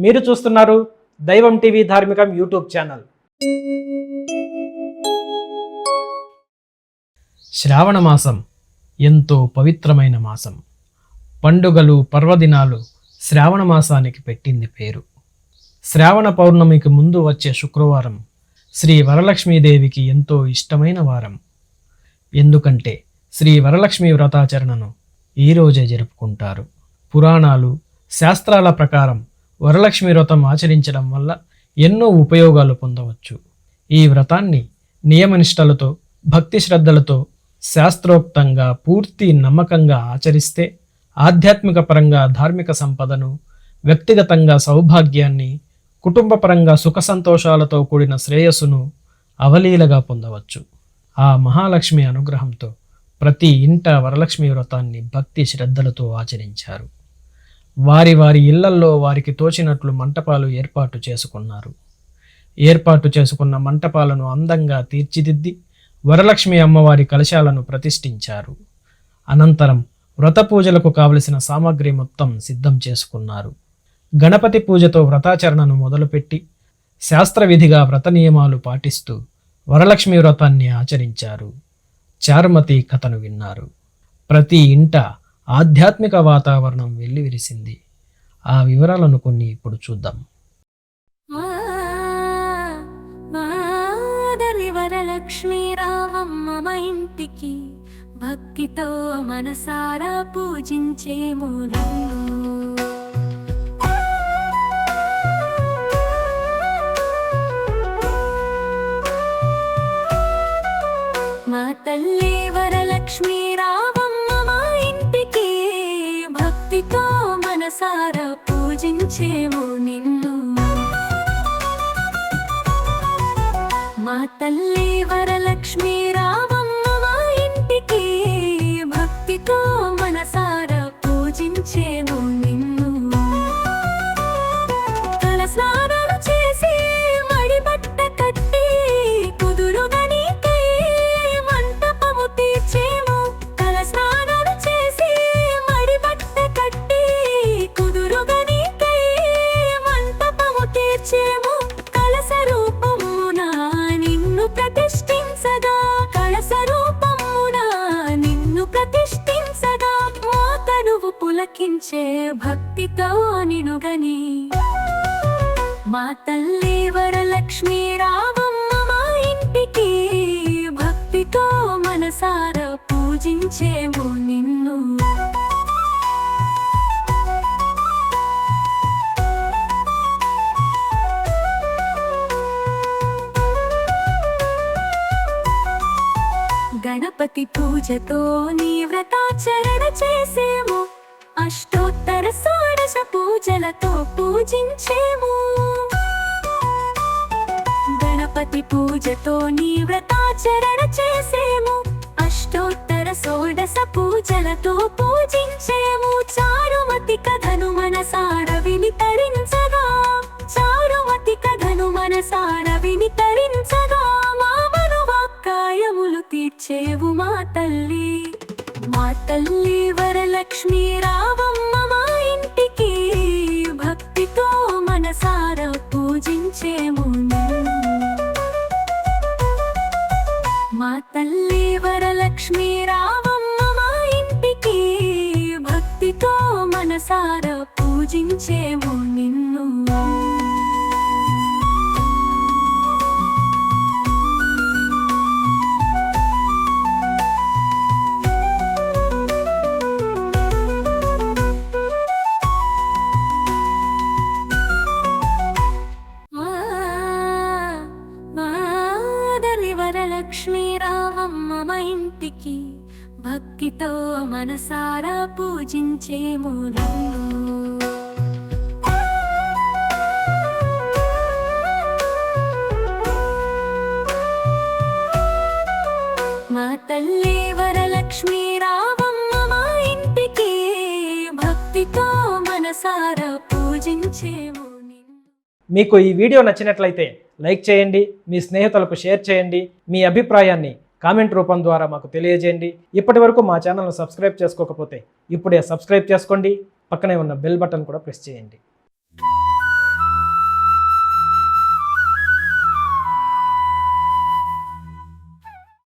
మీరు చూస్తున్నారు Daivam TV Dharmikam YouTube channel. శ్రావణ మాసం ఎంతో పవిత్రమైన మాసం. పండుగలు పర్వదినాలు శ్రావణ మాసానికి పెట్టింది పేరు. శ్రావణ పౌర్ణమికి ముందు వచ్చే శుక్రవారం శ్రీ వరలక్ష్మీదేవికి ఎంతో ఇష్టమైన వారం. ఎందుకంటే శ్రీ వరలక్ష్మి వ్రతాచరణను ఈరోజే జరుపుకుంటారు. పురాణాలు శాస్త్రాల ప్రకారం వరలక్ష్మి వ్రతం ఆచరించడం వల్ల ఎన్నో ఉపయోగాలు పొందవచ్చు. ఈ వ్రతాన్ని నియమనిష్టలతో భక్తి శ్రద్ధలతో శాస్త్రోక్తంగా పూర్తి నమ్మకంగా ఆచరిస్తే ఆధ్యాత్మిక పరంగా ధార్మిక సంపదను వ్యక్తిగతంగా సౌభాగ్యాన్ని కుటుంబపరంగా సుఖ సంతోషాలతో కూడిన శ్రేయస్సును అవలీలగా పొందవచ్చు. ఆ మహాలక్ష్మి అనుగ్రహంతో ప్రతి ఇంట వరలక్ష్మి వ్రతాన్ని భక్తి శ్రద్ధలతో ఆచరించారు. వారి వారి ఇళ్ళల్లో వారికి తోచినట్లు మంటపాలు ఏర్పాటు చేసుకున్నారు. ఏర్పాటు చేసుకున్న మంటపాలను అందంగా తీర్చిదిద్ది వరలక్ష్మి అమ్మవారి కలశాలను ప్రతిష్ఠించారు. అనంతరం వ్రత పూజలకు కావలసిన సామాగ్రి మొత్తం సిద్ధం చేసుకున్నారు. గణపతి పూజతో వ్రతాచరణను మొదలుపెట్టి శాస్త్రవిధిగా వ్రత నియమాలు పాటిస్తూ వరలక్ష్మి వ్రతాన్ని ఆచరించారు. చారుమతి కథను విన్నారు. ప్రతి ఇంట ఆధ్యాత్మిక వాతావరణం వెల్లివిరిసింది ఆ వివరాలను కొన్ని ఇప్పుడు చూద్దాం. మాదరి వరలక్ష్మీ మా ఇంటికి భక్తితో మనసారా పూజించే మూలము మనసారా పూజించేము నిన్ను. మా తల్లి వరలక్ష్మి రావమ్మ మా ఇంటికి భక్తితో మనసారా పూజించేము పులకించే భక్తితో నినుగని మా తల్లి వరలక్ష్మి రావమ్మ మా ఇంటికి భక్తితో మనసార పూజించేము నిన్ను. గణపతి పూజతో నీ వ్రతాచరణ చేసేము. అష్టోత్తర షోడశ పూజలతో పూజించేము. గణపతి పూజతో నీ వ్రతాచరణ చేసేము. అష్టోత్తర షోడశ పూజలతో పూజించేము. చారుమతి కథను మనసాడ విని తరించగా చారుమతి కథను మనసాడ విని తరించగా మా వాక్కాయములు తీర్చేవు మా తల్లి. మా తల్లి వరలక్ష్మి మా తల్లి వరలక్ష్మి రావమ్మ మా ఇంటికి భక్తితో మనసారా పూజించేము లక్ష్మీ వరలక్ష్మీ రావమ్మ మా ఇంటికి భక్తితో మనసారా పూజించే మూలము మా తల్లి వరలక్ష్మీ రావమ్మ మా ఇంటికి భక్తితో మనసారా పూజించేము మీకు ఈ వీడియో నచ్చినట్లయితే లైక్ చేయండి మీ స్నేహితులకు షేర్ చేయండి మీ అభిప్రాయాన్ని కామెంట్ రూపం ద్వారా మాకు తెలియజేయండి. ఇప్పటి వరకు మా ఛానల్ను సబ్స్క్రైబ్ చేసుకోకపోతే ఇప్పుడే సబ్స్క్రైబ్ చేసుకోండి పక్కనే ఉన్న బెల్ బటన్ కూడా ప్రెస్ చేయండి.